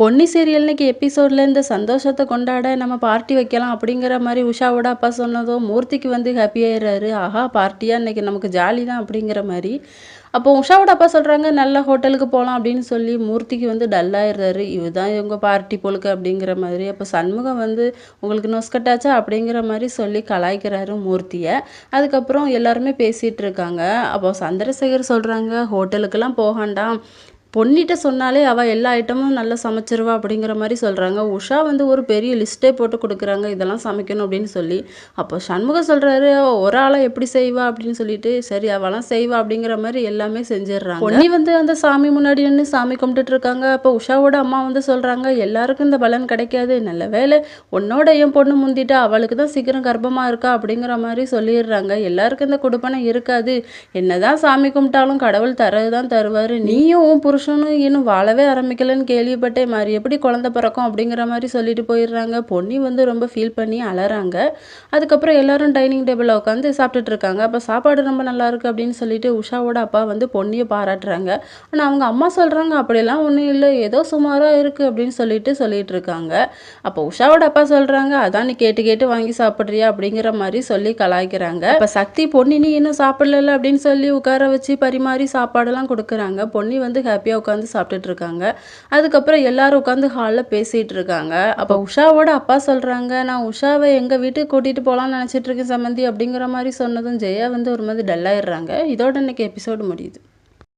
Ponni serial இன்னைக்கு எபிசோடில் இந்த சந்தோஷத்தை கொண்டாட நம்ம பார்ட்டி வைக்கலாம் அப்படிங்கிற மாதிரி உஷாவோட அப்பா சொன்னதும் மூர்த்திக்கு வந்து ஹாப்பி ஆயிடுறாரு. ஆஹா பார்ட்டியாக இன்னைக்கு நமக்கு ஜாலி தான் அப்படிங்கிற மாதிரி. அப்போ உஷாவோட அப்பா சொல்கிறாங்க நல்ல ஹோட்டலுக்கு போகலாம் அப்படின்னு சொல்லி மூர்த்திக்கு வந்து டல்லாயிடுறாரு இதுதான் இவங்க பார்ட்டி போலுக்கு அப்படிங்கிற மாதிரி. அப்போ சண்முகம் வந்து உங்களுக்கு நொஸ்கட்டாச்சா அப்படிங்கிற மாதிரி சொல்லி கலாய்க்கிறாரு மூர்த்தியை. அதுக்கப்புறம் எல்லாருமே பேசிகிட்டு இருக்காங்க. அப்போ சந்திரசேகர் சொல்கிறாங்க ஹோட்டலுக்கெல்லாம் போகாண்டாம். பொன்னிட்ட சொன்னாலே அவள் எல்லா ஐட்டமும் நல்லா சமைச்சிருவா அப்படிங்கிற மாதிரி சொல்கிறாங்க உஷா வந்து ஒரு பெரிய லிஸ்ட்டே போட்டு கொடுக்குறாங்க. இதெல்லாம் சமைக்கணும் அப்படின்னு சொல்லி. அப்போ சண்முகம் சொல்கிறாரு ஒரு ஆளை எப்படி செய்வா? அப்படின்னு சொல்லிட்டு சரி அவெல்லாம் செய்வா அப்படிங்கிற மாதிரி எல்லாமே செஞ்சிடுறாங்க. பொன்னி வந்து அந்த சாமி முன்னாடி நின்று சாமி கும்பிட்டுட்டு இருக்காங்க. அப்போ உஷாவோட அம்மா வந்து சொல்கிறாங்க எல்லாருக்கும் இந்த பலன் கிடைக்காது. நல்ல வேலை உன்னோட என் பொண்ணு முந்திட்டா அவளுக்கு தான் சீக்கிரம் கர்ப்பமாக இருக்கா? அப்படிங்கிற மாதிரி சொல்லிடுறாங்க. எல்லாருக்கும் இந்த கொடுப்பனை இருக்காது. என்னதான் சாமி கும்பிட்டாலும் கடவுள் தரது தான் தருவார். நீயும் புருஷ புருஷனும் இன்னும் வாழவே ஆரம்பிக்கலன்னு கேள்விப்பட்டேன். மாதிரி எப்படி குழந்தை பிறக்கும்? அப்படிங்கிற மாதிரி சொல்லிட்டு போயிடுறாங்க. பொன்னி வந்து ரொம்ப ஃபீல் பண்ணி அலறாங்க. அதுக்கப்புறம் எல்லாரும் டைனிங் டேபிளில் உட்காந்து சாப்பிட்டுட்டு இருக்காங்க. அப்போ சாப்பாடு ரொம்ப நல்லா இருக்கு அப்படின்னு சொல்லிட்டு உஷாவோட அப்பா வந்து பொன்னியை பாராட்டுறாங்க. ஆனால் அவங்க அம்மா சொல்கிறாங்க அப்படிலாம் ஒன்றும் இல்லை. ஏதோ சுமாராக இருக்குது அப்படின்னு சொல்லிட்டு சொல்லிட்டு இருக்காங்க. அப்போ உஷாவோட அப்பா சொல்கிறாங்க அதான் நீ கேட்டு கேட்டு வாங்கி சாப்பிட்றியா? அப்படிங்கிற மாதிரி சொல்லி கலாய்க்கிறாங்க. இப்போ சக்தி பொன்னி நீ இன்னும் சாப்பிடல அப்படின்னு சொல்லி உட்கார வச்சு பரிமாறி சாப்பாடெல்லாம் கொடுக்குறாங்க. பொன்னி வந்து ஹாப்பியாக உட்காந்து சாப்பிட்டுட்டு இருக்காங்க. அதுக்கப்புறம் எல்லாரும் உட்காந்து ஹாலில் பேசிகிட்டு இருக்காங்க. அப்போ உஷாவோட அப்பா சொல்கிறாங்க நான் உஷாவை எங்கள் வீட்டுக்கு கூட்டிகிட்டு போகலான்னு நினச்சிட்டு இருக்கேன் சம்மந்தி அப்படிங்கிற மாதிரி சொன்னதும் ஜெயா வந்து ஒரு மாதிரி டல்லாயிடுறாங்க இதோட இன்னைக்கு எபிசோடு முடியுது.